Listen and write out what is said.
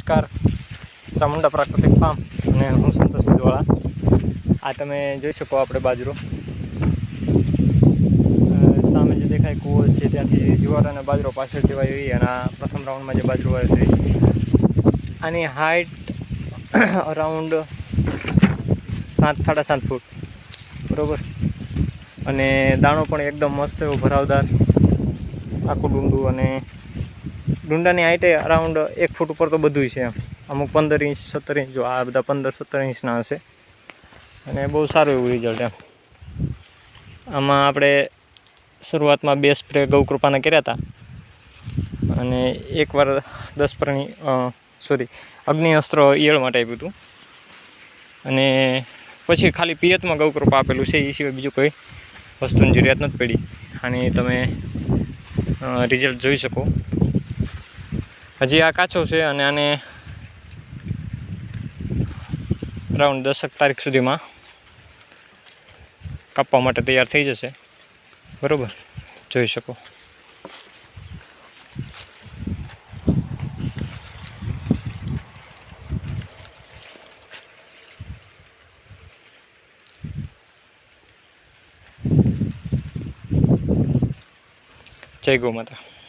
નમસ્કાર. ચામુંડા પ્રાકૃતિક ફાર્મ અને હું સંતોષ વિધવાળા આ તમે જોઈ શકો આપણે બાજરો. સામે જે દેખાય કૂવો છે ત્યાંથી જુવાર અને બાજરો પાછળ જવાય હોય અને આ પ્રથમ રાઉન્ડમાં જે બાજરો આવે છે આની હાઇટ અરાઉન્ડ સાત, સાડા સાત ફૂટ. બરોબર? અને દાણો પણ એકદમ મસ્ત એવો ભરાવદાર. આખું ડુંડું અને ડુંડાની હાઈટે અરાઉન્ડ એક ફૂટ ઉપર તો બધું છે એમ. અમુક પંદર ઇંચ સત્તર ઇંચ જો આ બધા પંદર, સત્તર ઇંચના હશે. અને બહુ સારું એવું રિઝલ્ટ એમ. આમાં આપણે શરૂઆતમાં બે સ્પ્રે ગૌકૃપાના કર્યા હતા. અને એકવાર દસ પ્રણી સોરી અગ્નિ અસ્ત્ર ઈયળ માટે આપ્યું હતું. અને પછી ખાલી પિયતમાં ગૌકૃપા આપેલું છે એ સિવાય બીજું કોઈ વસ્તુની જરૂરિયાત નથી પડી. અને તમે રિઝલ્ટ જોઈ શકો. હજી આ કાચો છે અને આને રાઉન્ડ દસક તારીખ સુધીમાં કાપવા માટે તૈયાર થઈ જશે. બરાબર? જોઈ શકો. જય ગૌ માતા